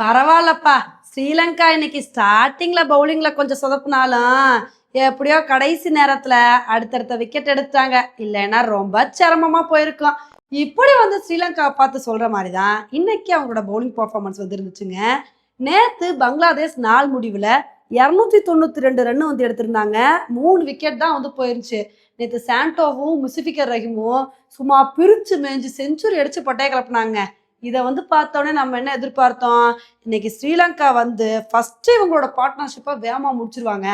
பரவாயில்லப்பா. ஸ்ரீலங்கா இன்னைக்கு ஸ்டார்டிங்ல பவுலிங்ல கொஞ்சம் சொதப்புனாலும் எப்படியோ கடைசி நேரத்துல அடுத்தடுத்த விக்கெட் எடுத்தாங்க இல்லைன்னா ரொம்ப சிரமமா போயிருக்கும். இப்படி வந்து ஸ்ரீலங்கா பார்த்து சொல்ற மாதிரி தான் இன்னைக்கு அவங்களோட பவுலிங் பர்ஃபார்மன்ஸ் வந்து இருந்துச்சுங்க. நேத்து பங்களாதேஷ் நாள் முடிவுல இரநூத்தி தொண்ணூத்தி ரெண்டு ரன் வந்து எடுத்திருந்தாங்க. மூணு விக்கெட் தான் வந்து போயிருந்துச்சு. நேற்று சாண்டோவும் முசிஃபிகர் ரஹீமும் சும்மா பிரிச்சு மேய்ஞ்சு செஞ்சுரி அடிச்சு பட்டையை கிளப்புனாங்க இதை வந்து பார்த்தோன்னே நம்ம என்ன எதிர்பார்த்தோம்? இன்னைக்கு ஸ்ரீலங்கா வந்து ஃபர்ஸ்ட் இவங்களோட பார்ட்னர்ஷிப்பை வேகமாக முடிச்சிருவாங்க.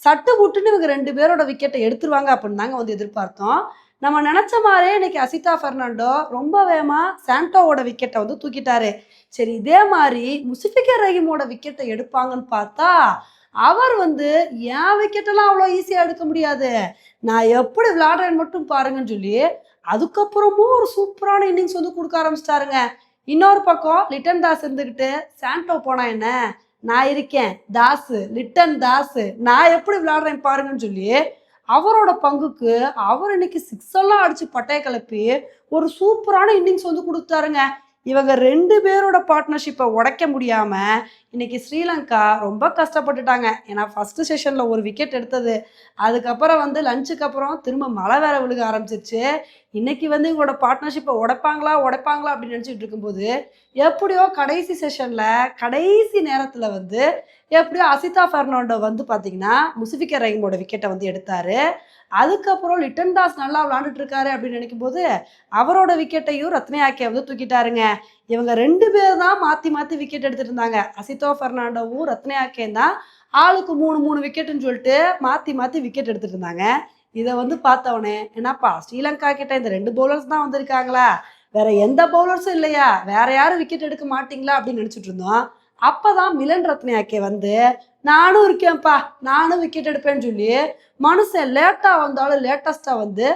சட்டு விட்டுன்னு இவங்க ரெண்டு பேரோட விக்கெட்டை எடுத்துருவாங்க அப்படின்னு தாங்க வந்து எதிர்பார்த்தோம். நம்ம நினச்ச மாதிரியே இன்னைக்கு அசிதா பெர்னாண்டோ ரொம்ப வேகமாக சாண்டோவோட விக்கெட்டை வந்து தூக்கிட்டாரு. சரி இதே மாதிரி முசிஃபிகர் ரஹீமோட விக்கெட்டை எடுப்பாங்கன்னு பார்த்தா அவர் வந்து என் விக்கெட்டெல்லாம் அவ்வளோ ஈஸியாக எடுக்க முடியாது. நான் எப்படி விளாடுறேன்னு மட்டும் பாருங்கன்னு சொல்லி அதுக்கப்புறமும் ஒரு சூப்பரான இன்னிங்ஸ் வந்து கொடுக்க ஆரம்பிச்சிட்டாருங்க. இன்னொரு பக்கம் லிட்டன் தாஸ் இருந்துக்கிட்டு சாண்டோ போனா என்ன? நான் இருக்கேன். தாஸு லிட்டன் தாஸு நான் எப்படி விளையாடுறேன் பாருங்கன்னு சொல்லி அவரோட பங்குக்கு அவர் இன்னைக்கு சிக்ஸ் எல்லாம் அடிச்சு பட்டைய கிளப்பி ஒரு சூப்பரான இன்னிங்ஸ் வந்து கொடுத்தாருங்க. இவங்க ரெண்டு பேரோட பார்ட்னர்ஷிப்பை உடைக்க முடியாம இன்றைக்கி ஸ்ரீலங்கா ரொம்ப கஷ்டப்பட்டுட்டாங்க. ஏன்னா ஃபஸ்ட்டு செஷனில் ஒரு விக்கெட் எடுத்தது. அதுக்கப்புறம் வந்து லஞ்சுக்கு அப்புறம் திரும்ப மழை வேற விழுக ஆரம்பிச்சிருச்சு. இன்றைக்கி வந்து இவங்களோட பார்ட்னர்ஷிப்பை உடைப்பாங்களா உடைப்பாங்களா அப்படின்னு நினச்சிக்கிட்டு இருக்கும்போது எப்படியோ கடைசி செஷனில் கடைசி நேரத்தில் வந்து எப்படியோ அசிதா ஃபெர்னாண்டோ வந்து பார்த்தீங்கன்னா முசிஃபிகர் ரஹீமோட விக்கெட்டை வந்து எடுத்தாரு. அதுக்கப்புறம் லிட்டன் தாஸ் நல்லா விளாண்டுட்டு இருக்காரு அப்படின்னு நினைக்கும் போது அவரோட விக்கெட்டையும் ரத்னயாக்கே வந்து தூக்கிட்டாருங்க. இவங்க ரெண்டு பேர் தான் மாற்றி மாற்றி விக்கெட் எடுத்துட்டு இருந்தாங்க. அசிதோ ஃபெர்னாண்டோவும் ரத்னயாக்கேன் தான் ஆளுக்கு மூணு மூணு விக்கெட்டுன்னு சொல்லிட்டு மாற்றி மாற்றி விக்கெட் எடுத்துட்டு இருந்தாங்க. இதை வந்து பார்த்தவொடனே என்னப்பா ஸ்ரீலங்கா கிட்ட இந்த ரெண்டு பவுலர்ஸ் தான் வந்திருக்காங்களா? வேற எந்த பவுலர்ஸும் இல்லையா? வேற யாரும் விக்கெட் எடுக்க மாட்டீங்களா? அப்படின்னு நினச்சிட்டு இருந்தோம். அப்பதான் மிலன் ரத்னயாக்கே வந்து நானும் இருக்கேன்ப்பா நானும் விக்கெட் எடுப்பேன்னு சொல்லி மனுஷன் லேட்டாக வந்தாலும் லேட்டஸ்ட்டாக வந்து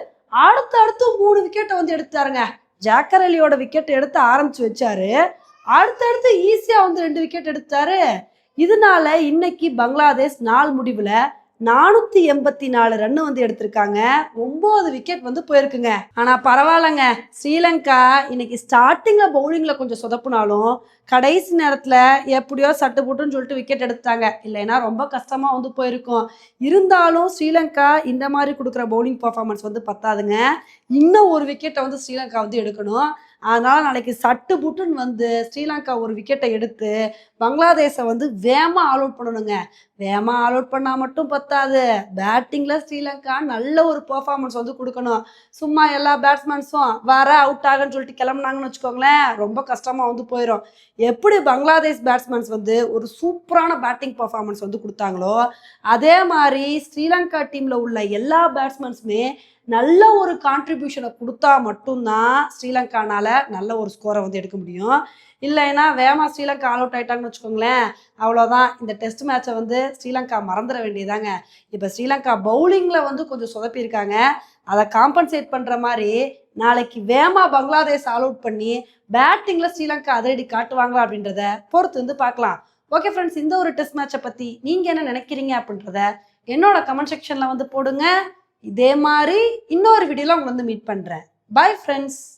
அடுத்து அடுத்து மூணு விக்கெட்டை வந்து எடுத்தாருங்க ஜாக்கர் அலியோட விக்கெட் எடுத்து ஆரம்பிச்சு வச்சாரு. அடுத்தடுத்து ஈஸியாக வந்து ரெண்டு விக்கெட் எடுத்தாரு. இதனால இன்னைக்கு பங்களாதேஷ் நாள் முடிவில் நானூத்தி எண்பத்தி நாலு ரன் வந்து எடுத்திருக்காங்க. ஒன்பது விக்கெட் வந்து போயிருக்குங்க. ஆனா பரவாயில்லங்க. ஸ்ரீலங்கா இன்னைக்கு ஸ்டார்டிங்ல பவுலிங்ல கொஞ்சம் சொதப்புனாலும் கடைசி நேரத்துல எப்படியோ சட்டு புட்டுன்னு சொல்லிட்டு விக்கெட் எடுத்தாங்க இல்லைன்னா ரொம்ப கஷ்டமா வந்து போயிருக்கும். இருந்தாலும் ஸ்ரீலங்கா இந்த மாதிரி கொடுக்குற பவுலிங் பர்ஃபார்மன்ஸ் வந்து பத்தாதுங்க. இன்னும் ஒரு விக்கெட்டை வந்து ஸ்ரீலங்கா வந்து எடுக்கணும். அதனால நாளைக்கு சட்டு புட்டுன்னு வந்து ஸ்ரீலங்கா ஒரு விக்கெட்டை எடுத்து பங்களாதேஷை வந்து வேகமாக ஆல் அவுட் பண்ணணுங்க. வேகமாக ஆல் அவுட் பண்ணால் மட்டும் பத்தாது. பேட்டிங்கில் ஸ்ரீலங்கா நல்ல ஒரு பர்ஃபார்மன்ஸ் வந்து கொடுக்கணும். சும்மா எல்லா பேட்ஸ்மேன்ஸும் வர அவுட் ஆகுன்னு சொல்லிட்டு கிளம்புனாங்கன்னு வச்சுக்கோங்களேன் ரொம்ப கஷ்டமாக வந்து போயிடும் எப்படி பங்களாதேஷ் பேட்ஸ்மேன்ஸ் வந்து ஒரு சூப்பரான பேட்டிங் பர்ஃபார்மன்ஸ் வந்து கொடுத்தாங்களோ அதே மாதிரி ஸ்ரீலங்கா டீமில் உள்ள எல்லா பேட்ஸ்மேன்ஸுமே நல்ல ஒரு கான்ட்ரிபியூஷனை கொடுத்தா மட்டும்தான் ஸ்ரீலங்கானால் நல்ல ஒரு ஸ்கோரை வந்து எடுக்க முடியும். இல்லைன்னா வேமா ஸ்ரீலங்கா ஆல் அவுட் ஆயிட்டாங்கன்னு வச்சுக்கோங்களேன். அவ்வளோதான் இந்த டெஸ்ட் மேட்சை வந்து ஸ்ரீலங்கா மறந்துட வேண்டியதாங்க இப்போ ஸ்ரீலங்கா பவுலிங்கில் வந்து கொஞ்சம் சொதப்பியிருக்காங்க. அதை காம்பன்சேட் பண்ணுற மாதிரி நாளைக்கு வேமா பங்களாதேஷ் ஆல் அவுட் பண்ணி பேட்டிங்கில் ஸ்ரீலங்கா அதிரடி காட்டுவாங்களா அப்படின்றத பொறுத்து வந்து பார்க்கலாம். ஓகே ஃப்ரெண்ட்ஸ் இந்த ஒரு டெஸ்ட் மேட்சை பற்றி நீங்கள் என்ன நினைக்கிறீங்க அப்படின்றத என்னோட கமெண்ட் செக்ஷனில் வந்து போடுங்க. இதே மாதிரி இன்னொரு வீடியோவில் உங்களை வந்து மீட் பண்ணுறேன் பை ஃப்ரெண்ட்ஸ்